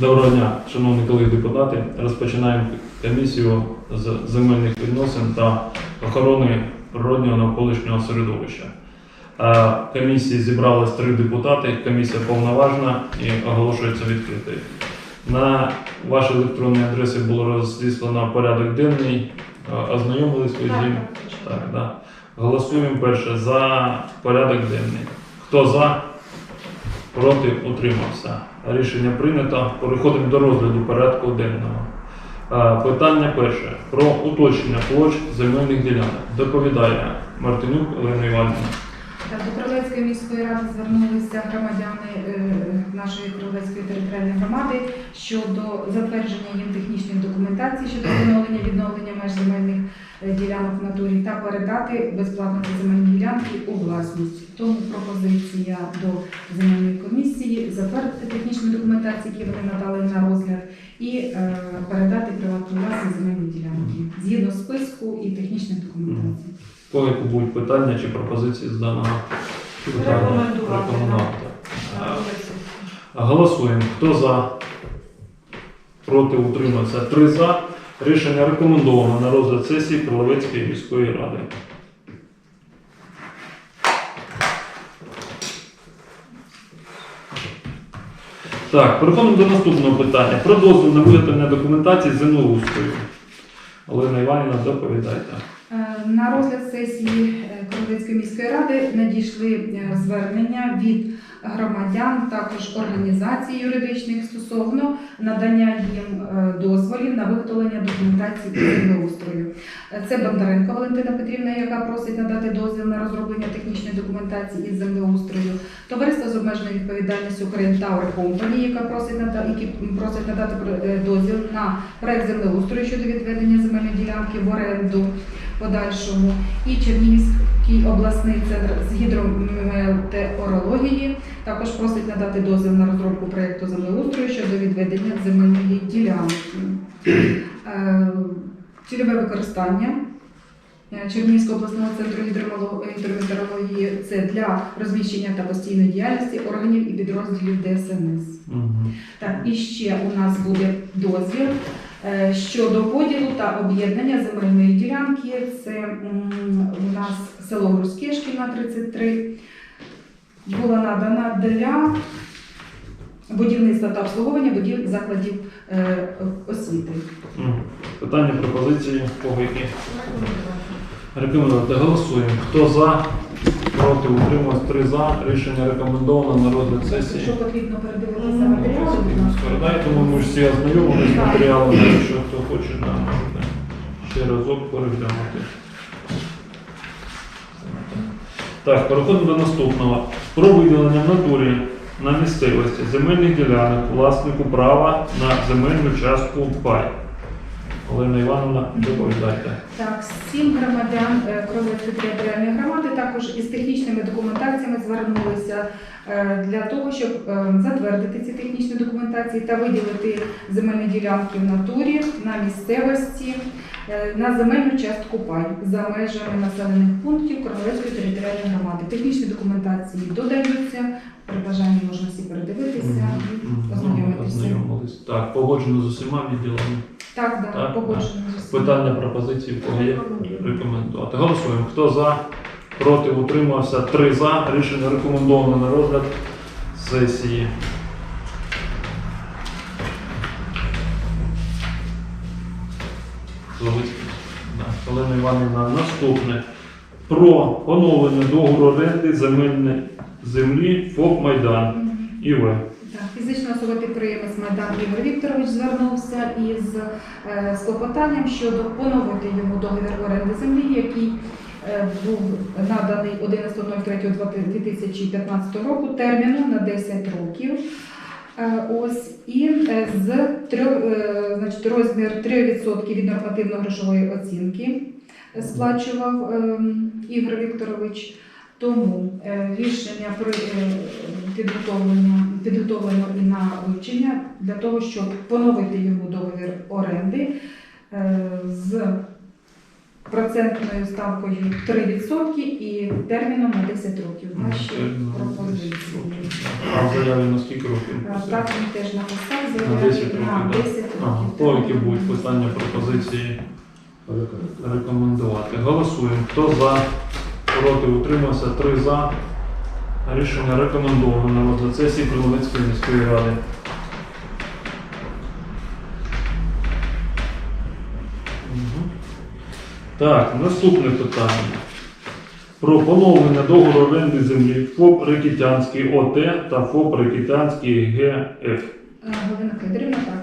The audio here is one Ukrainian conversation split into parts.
Доброго дня, шановні колеги депутати. Розпочинаємо комісію з земельних відносин та охорони природнього навколишнього середовища. Е, Комісії зібралось три депутати. Комісія повноважна і оголошується відкритою. На ваші електронні адреси було розіслано порядок денний. Е, Ознайомились ви з ним? Так, да. Голосуємо перше за порядок денний. Хто за? Проти утримався. Рішення прийнято. Переходимо до розгляду порядку денного. Е, Питання перше про уточнення площ земельних ділянок. Доповідає Мартинюк Олена Іванівна. Так, міської ради звернулися громадяни е, нашої Кролецької територіальної громади щодо затвердження їм технічної документації щодо встановлення відновлення меж земельних е, ділянок в натурі та передати безплатно земельні ділянки у власність. Тому пропозиція до земельної комісії затвердити технічну документацію, які вони надали на розгляд, і е, передати приватну власність земельні ділянки згідно списку і технічної документації. Кого будуть питання чи пропозиції з даного? Рекомендувати. Голосуємо. Хто за? Проти утримався. Три за. Рішення рекомендовано на розгляд сесії Кролевецької міської ради. Так, переходимо до наступного питання. Про дозвіл на виготовлення документації з землеустрою. Олена Іванівна, доповідайте. Е, На розгляд сесії е, Кропивницької міської ради надійшли е, звернення від громадян, також організацій юридичних стосовно надання їм дозволів на виготовлення документації землеустрою. Це Бондаренко Валентина Петрівна, яка просить надати дозвіл на розроблення технічної документації із землеустрою. Товариство з обмеженою відповідальністю Ukraine Tower Company, яка просить надати, які просить надати дозвіл на проект землеустрою щодо відведення земельної ділянки в оренду подальшому. І Чернігівський обласний центр з гідрометеорології також просить надати дозвіл на розробку проєкту землеустрою щодо відведення земельної ділянки. Е, Цільове використання. Е, Чернігівського обласного центру гідрометеорології це для розміщення та постійної діяльності органів і підрозділів ДСНС. Мгм. Так, і ще у нас буде дозвіл щодо поділу та об'єднання земельної ділянки. Це у нас село Грузьке, шкільна 33, була надана для будівництва та обслуговування будів закладів е, освіти. Питання, пропозиції, кого які? Рекомендувати. Голосуємо. Хто за? Проти утрималось три за. Рішення рекомендовано на розгляд сесії. Якщо потрібно передивитися Передайте, ми ж всі ознайомилися з матеріалами, якщо хто хоче, да, можете ще разок переглянути. Так, переходимо до наступного. Про виділення в натурі на місцевості земельних ділянок власнику права на земельну частку пай. Олена Івановна, доповідайте. Так, сім громадян е, Кровецької територіальної громади також із технічними документаціями звернулися е, для того, щоб е, затвердити ці технічні документації та виділити земельні ділянки в натурі на місцевості на земельну частку пай за межами населених пунктів Кровецької територіальної громади. Технічні документації додаються. При бажанні можна всі передивитися ознайомитися. Так, погоджено з усіма відділами. Так, да, Так, погоджено. Питання, пропозиції, в кого є? Рекомендувати. Голосуємо. Хто за? Проти утримався. Три за. Рішення рекомендовано на розгляд сесії. Олена Іванівна, наступне. Про поновлення договору оренди земельної землі ФОП Майдан. Мгм. ІВ. Фізична особа підприємець Майдан Ігор Вікторович звернувся із е, з клопотанням щодо поновити йому договір оренди землі, який е, був наданий 11.03.2015 року терміну на 10 років. Е, Ось і е, з трьох, е, значить, розмір 3% від нормативно-грошової оцінки е, сплачував е, Ігор Вікторович. Тому е, рішення про е, підготовлення підготовлено і на вивчення для того, щоб поновити йому договір оренди е, з процентною ставкою 3% і терміном на 10 років. Наші пропозиції. А в заяві на скільки років? Так він теж написав На 10 заяві на 10 років. По які будуть питання пропозиції рекомендувати? Голосуємо. Хто за? Проти утримався? Три за. Рішення рекомендовано на розгляд сесії Криволицької міської ради. Так, наступне питання. Про поновлення договору оренди землі ФОП Рекітянський ОТ та ФОП Рекітянський ГФ. Е, Галина Федорівна, так.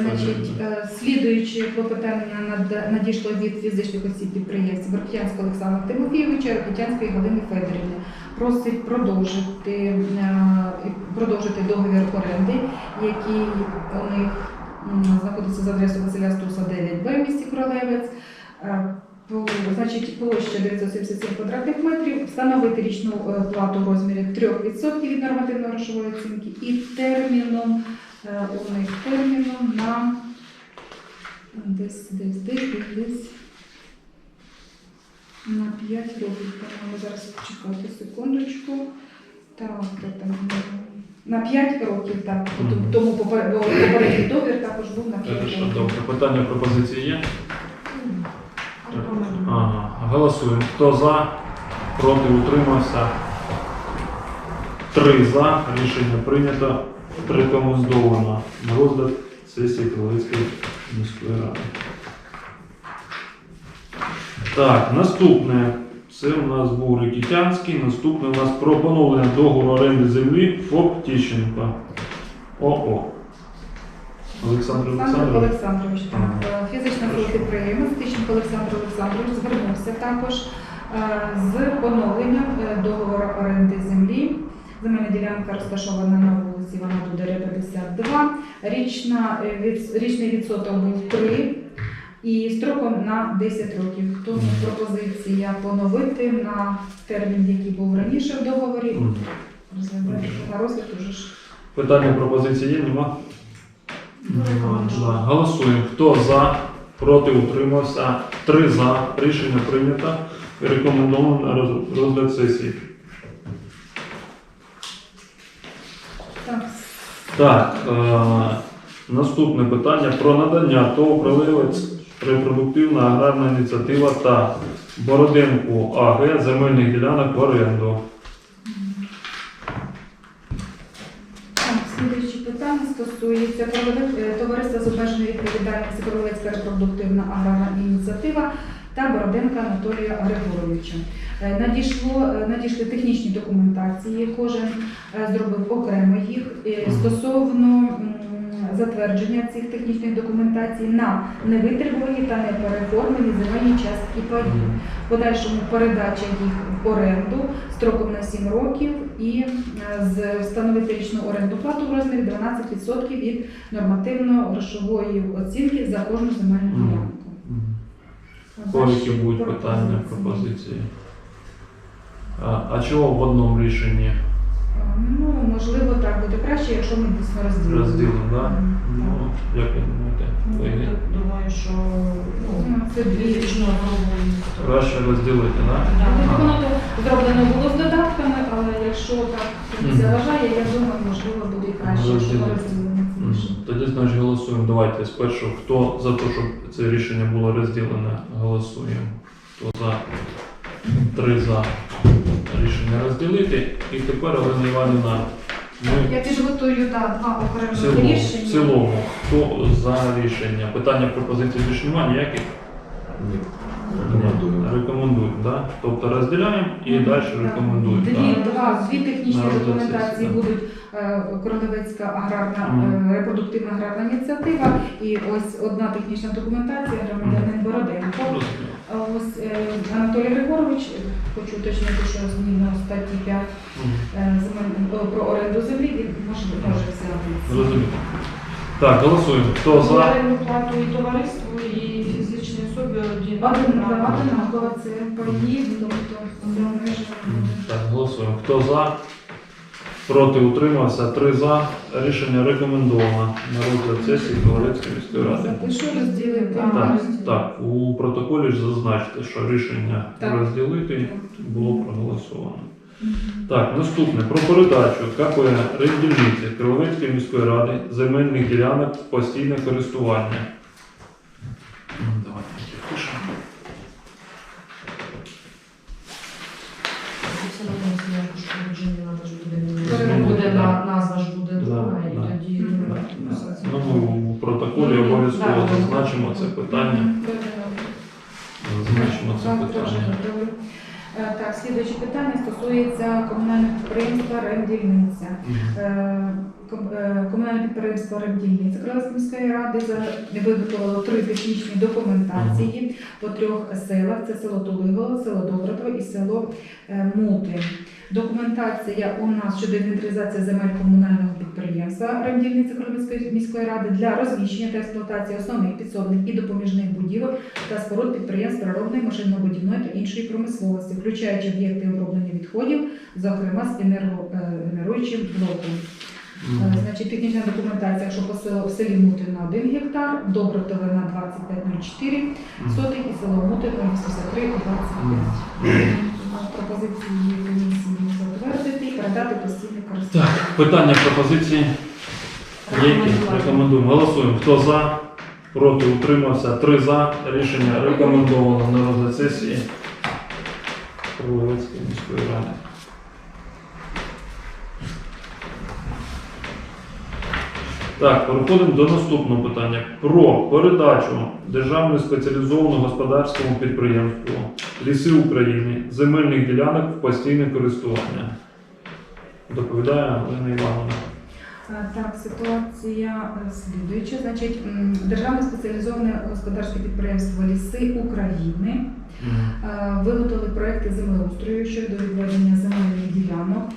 Значить, е, слідуючи клопотання над- надійшло від фізичних осіб підприємців Верхотянського Олександра Тимофійовича, Верхотянської Галини Федорівни. Просить продовжити, е, продовжити договір оренди, який у них знаходиться за адресою Василя Стуса 9Б в місті Королевець. Е, Значить, площа 977 квадратних метрів, встановити річну е, плату в розмірі 3% від нормативно-грошової оцінки і терміном у них терміном на десь, десь, десь, десь на 5 років. По-моєму, зараз почекайте секундочку. Так, там, на 5 років, так. Мгм. Тому попер- бо попередній договір також був на 5 Хорошо, років. добре. Питання пропозиції є? Ага. Голосуємо. Хто за? Проти утримався? Три за. Рішення прийнято. Рекомендовано на розгляд сесії Кривицької міської ради. Так, наступне. Це у нас був Рикітянський. Наступне у нас про поновлення договору оренди землі ФОП Тіщенко. ОО. Олександр Олександр Олександрович. Олександрович, так. Ага. Е, Фізична підприємець Тищенко Олександр Олександрович звернувся також е, з поновленням е, договору оренди землі. Земельна ділянка розташована на вулиці Івана Дударя 52. Річна, річний відсоток був 3 і строком на 10 років. Тому пропозиція поновити на термін, який був раніше в договорі. Розглядаємо на розгляд уже ж. Питання пропозиції є, нема? Нема. Голосуємо. Хто за, проти утримався. Три за. Рішення прийнято. Рекомендовано на розгляд сесії. Так, Так, е, наступне питання про надання ТОВ «Прилевець репродуктивна аграрна ініціатива та Бороденку АГ земельних ділянок в оренду. Так, питання стосується е, товариства з обмеженою відповідальністю Королевська репродуктивна аграрна ініціатива та Бороденка Анатолія Григоровича. Е, Надійшло, е, надійшли технічні документації, кожен зробив окремо їх стосовно затвердження цих технічних документацій на невитребувані та непереформлені земельні частки паїв. Подальшому передача їх в оренду строком на 7 років і е, встановити річну оренду плату в розмірі 12% від нормативно-грошової оцінки за кожну земельну ділянку. Які будуть питання, пропозиції? А, а чого в одному рішенні Ну, можливо, так буде краще, якщо ми дійсно розділимо. розділимо, да? Мгм. Ну, як ви думаєте? Ну, Ви я Думаю, що ну, Ну, Це дві пробую. краще розділити, да? Ну, Воно то зроблено було з додатками, але якщо так Мгм. вважає, я думаю, можливо, буде краще, якщо ми розділимо. Тоді, значить, голосуємо. Давайте спершу, хто за те, щоб це рішення було розділене, голосуємо. Хто за? Три за рішення розділити. І тепер, Олена Іванівна, ми Я підготую да, два в окремі цілому, рішення. в цілому, хто за рішення? Питання пропозиції більше немає ніяких? Ні. Рекомендую. Рекомендуємо, да? Тобто розділяємо і далі рекомендуємо. Дві, да? два, дві технічні На розгляд документації будуть е, Королевецька аграрна Мгм. е, репродуктивна аграрна ініціатива і ось одна технічна документація громадянин Бороденко. Розумію. А Ось е, Анатолій Григорович, е, хочу уточнити, що змінно статті 5 Мгм. е, земель- про оренду землі він може, може взяти. Зрозуміло. Так, голосуємо. Хто за? Орендну плату і товариству, і фізичній особі один. Один одинаково це паї, тобто. Так, голосуємо. Хто за? Проти утримався, 3 за. Рішення рекомендовано на розгляд сесії Ковалецької міської ради. Запишу розділити. Так, так, у протоколі ж зазначте, що рішення Так. розділити було проголосовано. Так, наступне про передачу КП Рендільниці Кривовецької міської ради земельних ділянок в постійне користування. Ну, Давайте Буде на- назва ж буде Да, друга, і да. тоді ну, Да. Ну, ми у протоколі Ну, обов'язково да, да. зазначимо це питання. Зазначимо це Так, дуже питання. добре. Е, Так, слідуюче питання стосується комунального підприємства «Ремдільниця». Е, ком- е, Комунальне підприємство «Ремдільниця» Крилівської міської ради за- виготовило три технічні документації по трьох селах. Це село Тулиголо, село Добротово і село е, Мути. Документація у нас щодо інвентаризації земель комунального підприємства Ремдільниця Крилівської міської ради для розміщення та експлуатації основних підсобних і допоміжних будівель та споруд підприємств природної, машинно-будівної та іншої промисловості, включаючи об'єкти оброблення відходів, зокрема з енергогенеруючим блоком. Е, Мгм. Значить, технічна документація, якщо по в селі Мути на 1 гектар, Добротове на 25,04 сотих і село Мути на 83,25. Пропозиції комісії передати постійне користування. Так, питання, пропозиції. Є які? Рекомендуємо. Голосуємо. Хто за? Проти утримався. Три за. Рішення рекомендовано на розгляд сесії Кролевецької міської ради. Так, переходимо до наступного питання. Про передачу Державному спеціалізованому господарському підприємству Ліси України земельних ділянок в постійне користування. Доповідає Олена Івановна. Е, Так, ситуація е, слідуюча. Значить, Державне спеціалізоване господарське підприємство Ліси України е, виготовили проекти землеустрою щодо відведення земельних ділянок.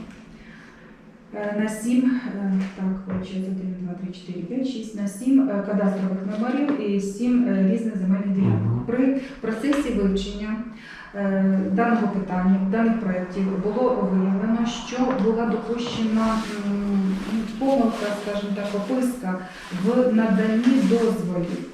На сім, так, виходить, 1, 2, 3, 4, 5, 6, на сім кадастрових номерів і сім різних земельних ділянок. При процесі вивчення даного питання, даних проєктів було виявлено, що була допущена помилка, скажімо так, описка в наданні дозволів.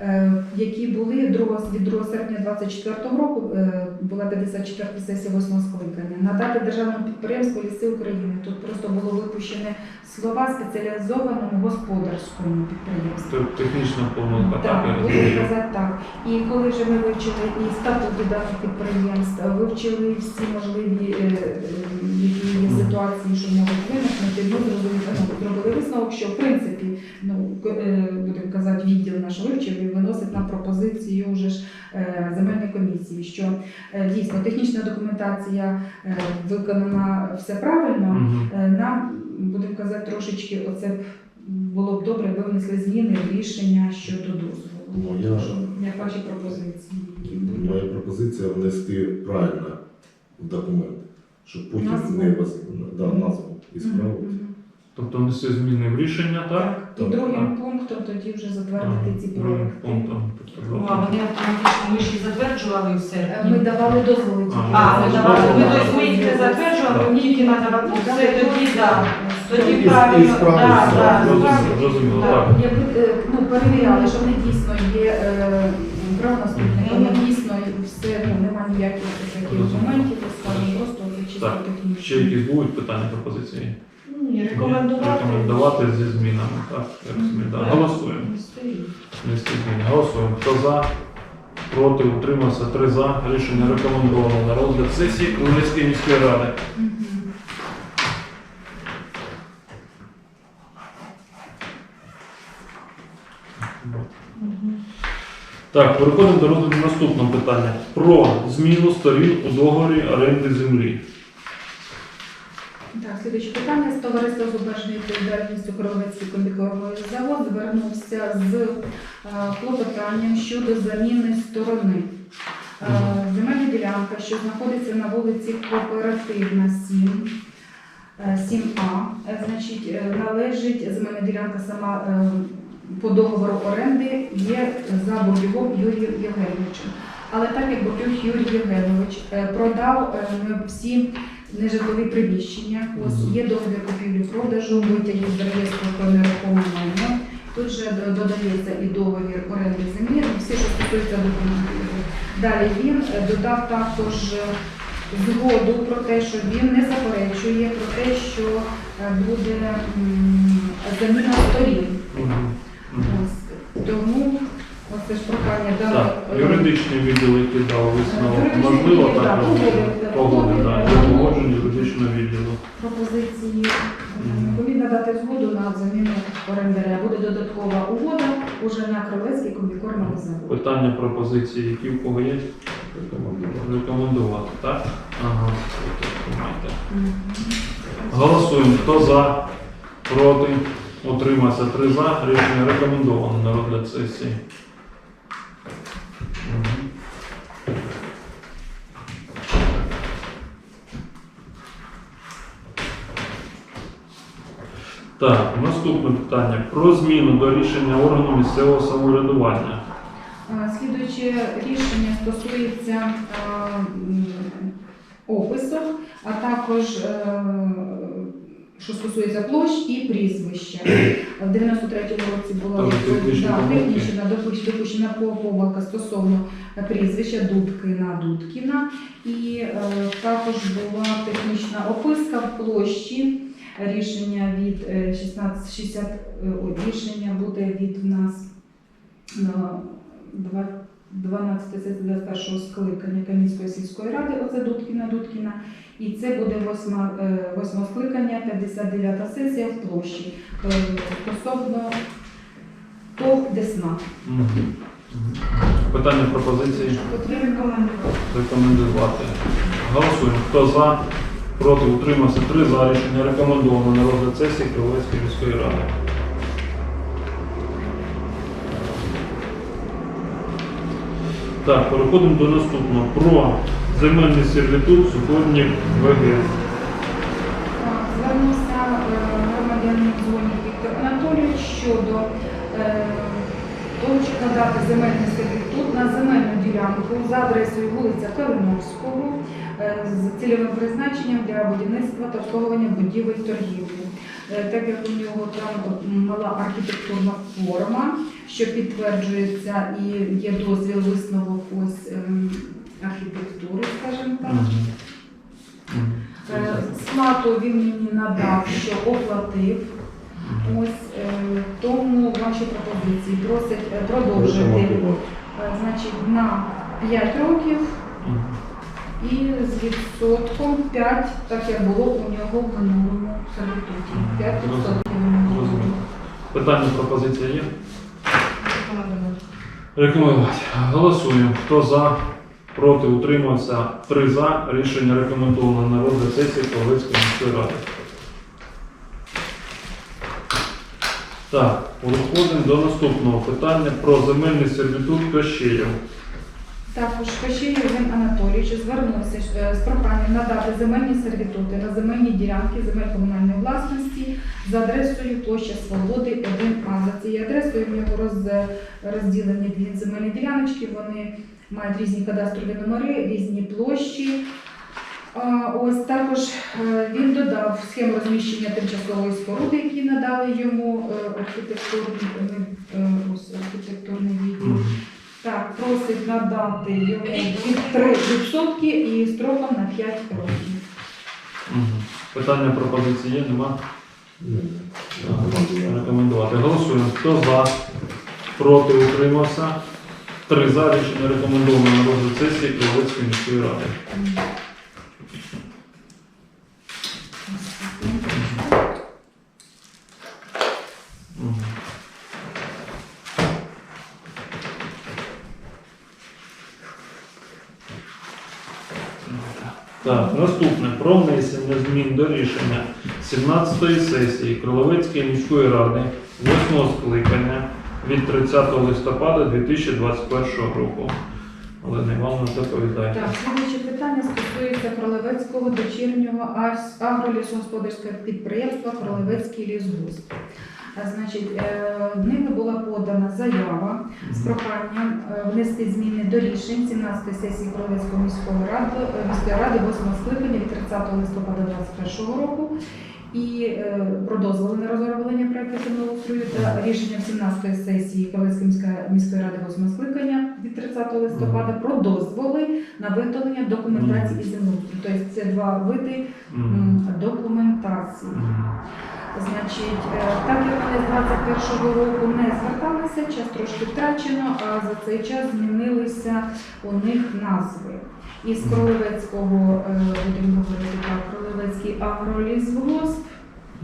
Е, Які були 2, від 2 серпня 2024 року, е, була 54 сесія 8 скликання. Надати державному підприємству Ліси України. Тут просто було випущені слова спеціалізованому господарському підприємству. Технічна помилка, так, Так, казати так. І коли вже ми вивчили і статути даних підприємств, вивчили всі можливі е, е, які є ситуації, що можуть виникнути, ну, зробили висновок, що в принципі, ну е, будемо казати, відділ наш вивчив і виносить нам пропозицію вже ж е, земельної комісії, що е, дійсно технічна документація виконана все правильно. Нам будемо казати трошечки, оце було б добре, якби внесли зміни в рішення щодо дозволу. Ну, я- Як ваші пропозиції? Моя пропозиція внести правильно в документ, щоб потім не да, назву і справу. Тобто внести зміни в рішення, так? Так. І Так. другим пунктом тоді вже затвердити ці проекти. пунктом. Ну, а вони автоматично ми ж їх затверджували і все. Е, Ми давали дозволи тільки. А, А, ми давали, ми, тобто ми їх не затверджували, Так. ми тільки надавали. Ну, все, тоді, так. Тоді І- і правильно, справді все. Зрозуміло, справді. зрозуміло, Так. так. Якби е, ну, перевіряли, що вони дійсно є е, правонаступниками, Мгм. дійсно все, ну, немає ніяких таких моментів, то скажемо, просто чисто Так. технічно. Ще якісь будуть питання, пропозиції? Ні, Ні? рекомендувати. Рекомендувати зі змінами. Так, як змін. Да. Голосуємо. Внести зміни. Голосуємо. Хто за? Проти утримався. Три за. Рішення рекомендовано на розгляд сесії Кривницької міської ради. Мгм. Так, переходимо до розгляду наступного питання про зміну сторін у договорі оренди землі. Так, слідуюче питання. З товариства з обмеженою відповідальністю Кровецький комбікормовий завод звернувся з е, клопотанням щодо заміни сторони. Е, Земельна ділянка, що знаходиться на вулиці Кооперативна 7, е, 7А, е, значить, належить земельна ділянка сама по договору оренди є за Бурдюгом Юрієм Євгеновичем. Але так як Бурдюг Юрій Євгенович продав всі нежитлові приміщення. Ось є договір купівлі-продажу, витяги з реєстру про нерухоме майно. Тут же додається і договір оренди землі, ну, всі, що стосується документів. Далі він е, додав також е, згоду про те, що він не заперечує про те, що е, буде заміна сторін. Прохання дали. Так, е, юридичний відділ, який дав висновок, можливо, так погоди, так, погодження юридичного відділу. пропозиції повинна дати згоду на заміну орендаря. Буде додаткова угода уже на Кровецький комбікормовий завод. Питання, пропозиції, які в кого є? Рекомендувати. Так? Ага, Голосуємо. Хто за, проти, утримався. Три за. Рішення рекомендовано на розгляд сесії. Так, наступне питання про зміну до рішення органу місцевого самоврядування. Е, Слідуюче рішення стосується е, опису, а також е, що стосується площ і прізвища. В 93-му році була технічна допущена помилка стосовно прізвища Дудкина Дудкіна. І також була технічна описка в площі. Рішення від е, 1660, е, рішення буде від нас на 12 21 скликання Кам'янської сільської ради, оце Дудкіна Дудкіна. І це буде восьма, е, восьме скликання, 59 сесія в площі е, стосовно ТОВ Десна. Питання пропозиції рекомендувати. Голосуємо. Хто за, проти, утримався. Три за. Рішення рекомендовано на розгляд сесії Кривецької міської ради. Так, переходимо до наступного. Про земельний сервітут сьогодні ВГ. Звернувся е, громадянин дзвонів Віктор Анатолійович щодо е, того, щоб надати земельний сервітут на земельну ділянку за адресою вулиця Калиновського е, з цільовим призначенням для будівництва та обслуговування будівель торгівлі. Е, Так як у нього там мала архітектурна форма, що підтверджується і є дозвіл висновок ось ем, архітектури, скажімо так. Е, Сплату він мені надав, що оплатив. Ось тому ваші пропозиції просять е, продовжити значить, на 5 років і з відсотком 5, так як було у нього в минулому сервітуті. 5 відсотків у нього Питання пропозиція є? Рекомендувати. Рекомендувати. Голосуємо. Хто за, проти, утримався. Три за. Рішення рекомендовано на розгляд сесії Павлицької міської ради. Так, переходимо до наступного питання про земельний сервітут Кощеєв. Також Кощеєв Євген Анатолійович звернувся е, з проханням надати земельні сервітути на земельні ділянки земель комунальної власності за адресою площа Свободи 1А. За цією адресою в нього роз- розділені дві земельні діляночки. Вони мають різні кадастрові номери, різні площі. Ось також е, він додав схему розміщення тимчасової споруди, які надали йому е, архітектурний, е, ось архітектурний відділ. Так, просить надати йому від 3% і строком на 5 років. Питання пропозиції є? Нема? Ні. Так, Рекомендувати. Голосуємо. Хто за, проти, утримався. Три за. Рішення рекомендовано на розгляд сесії Кривицької міської ради. Рішення 17-ї сесії Кроловецької міської ради 8 скликання від 30 листопада 2021 року. Олена Івановна, доповідає. Так, стосується Кролевецького дочірнього агролісогосподарського підприємства Кролевецький лісгосп. Е, Значить, е, ними була подана заява з проханням е, внести зміни до рішень 17 сесії Королевської міської ради, е, міської ради 8 скликання від 30 листопада 2021 року і е, про дозволи на розроблення проекту землеустрою та рішенням 17 сесії Калицької міської, міської ради 8 скликання від 30 листопада про дозволи на виготовлення документації і землеустрою. Тобто це два види документації. Значить, е, так як вони з 21-го року не зверталися, час трошки втрачено, а за цей час змінилися у них назви. Із. Кролевецького, е, будемо говорити так, Кролевецький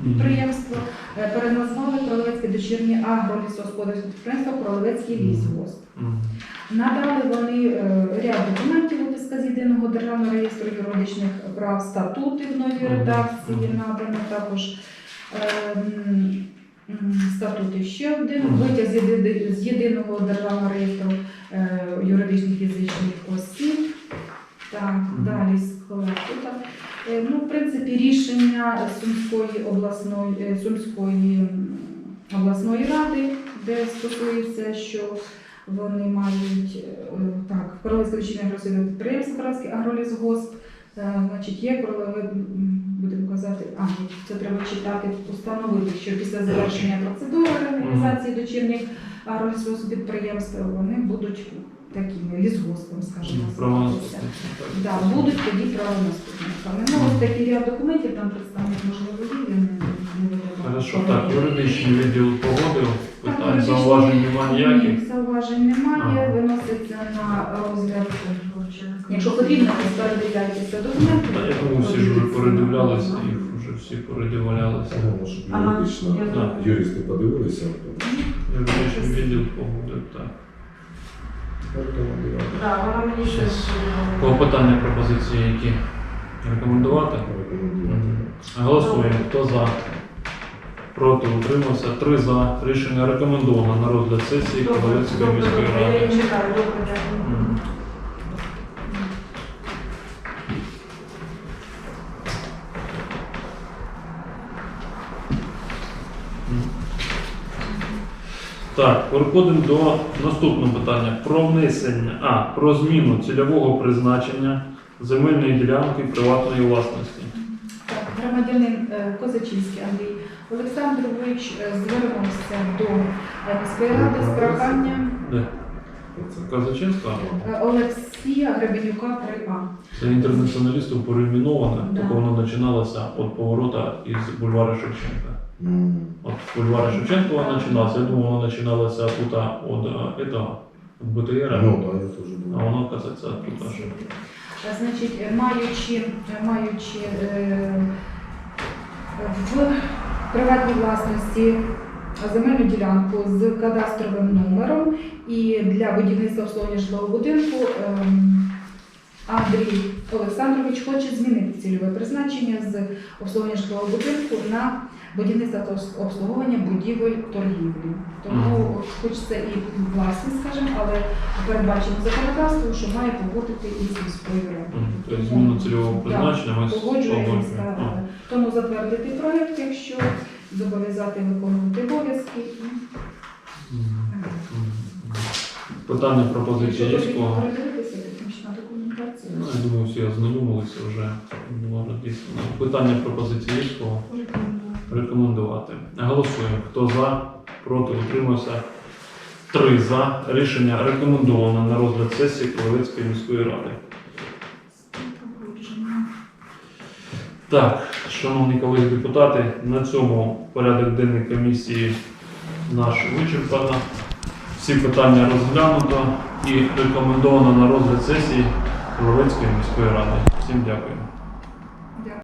підприємство е, переназвали Кролевецьке дочірнє агролісогосподарське підприємство Кролевецький лісгосп. Надали вони ряд документів виписка з єдиного державного реєстру юридичних прав, статути в новій редакції надано також статути ще один, витяг з, єдиного державного реєстру е, юридичних фізичних осіб. Так, далі склад. Тут, е, Ну, в принципі, рішення Сумської обласної, е, Сумської обласної ради, де стосується, що вони мають так, Королевське дочірнє агросильне підприємство, Королевський агролісгосп. Значить, є королеви, м, будемо казати, а це треба читати, установити, що після завершення процедури організації дочірніх агролісгосп підприємств вони будуть такими лісгоспом, скажімо, називатися. Так. Да, будуть тоді правонаступниками. Ну, ось такий ряд документів, там представник можливо є, не, видала. Хорошо, так, юридичний відділ погодив, питань, зауважень немає ніяких. Ні, зауважень немає, виноситься на розгляд. Якщо потрібно, то передивляйтеся документи. Я думаю, всі ж вже передивлялися, їх вже всі передивлялися. Тому щоб Ага, юридично я знаю. юристи подивилися. Юридичний відділ погодив, так. Рекомендувати. Так, вона мені ще Щас. Клопотання пропозиції, які рекомендувати. Рекомендувати. Голосуємо. Хто за? Проти утримався. Три за. Рішення рекомендовано на розгляд сесії Ковалецької міської Я ради. її читаю, добре, дякую. Мгм. Так, переходимо до наступного питання про внесення, а про зміну цільового призначення земельної ділянки приватної власності. Так, громадянин е, Козачинський Андрій Олександрович е, звернувся до е, міської ради з проханням Де? Оце. Казачинська? е, Олексія Гребенюка 3А. Це інтернаціоналістом перейменоване, Да. воно починалося від поворота із бульвара Шевченка. От бульвара Шевченка воно починалося. Я думаю, воно починалося тут від этого, від БТР, Ну, так, я теж а думаю. воно казаться тут аж. Е, Значить, е, маючи, е, маючи е, в приватній власності земельну ділянку з кадастровим номером і для будівництва обслуговування житлового будинку ем, Андрій Олександрович хоче змінити цільове призначення з обслуговування житлового будинку на будівництво та обслуговування будівель торгівлі. Тому хоч це і власність, скажімо, але передбачено законодавством, що має погодити міською радою. Мгм. Тобто зміну цільового призначення ми Погоджує погоджуємо. Тому затвердити проєкт, якщо зобов'язати виконувати обов'язки. Мгм. Питання пропозиції є з кого? Ну, я думаю, всі ознайомилися вже. Питання пропозиції є з кого? Рекомендувати. Голосуємо. Хто за, проти, утримався. Три за. Рішення рекомендовано на розгляд сесії Ковалецької міської ради. Так, шановні колеги депутати, на цьому порядок денний комісії наш вичерпано. Всі питання розглянуто і рекомендовано на розгляд сесії Ковалецької міської ради. Всім дякую.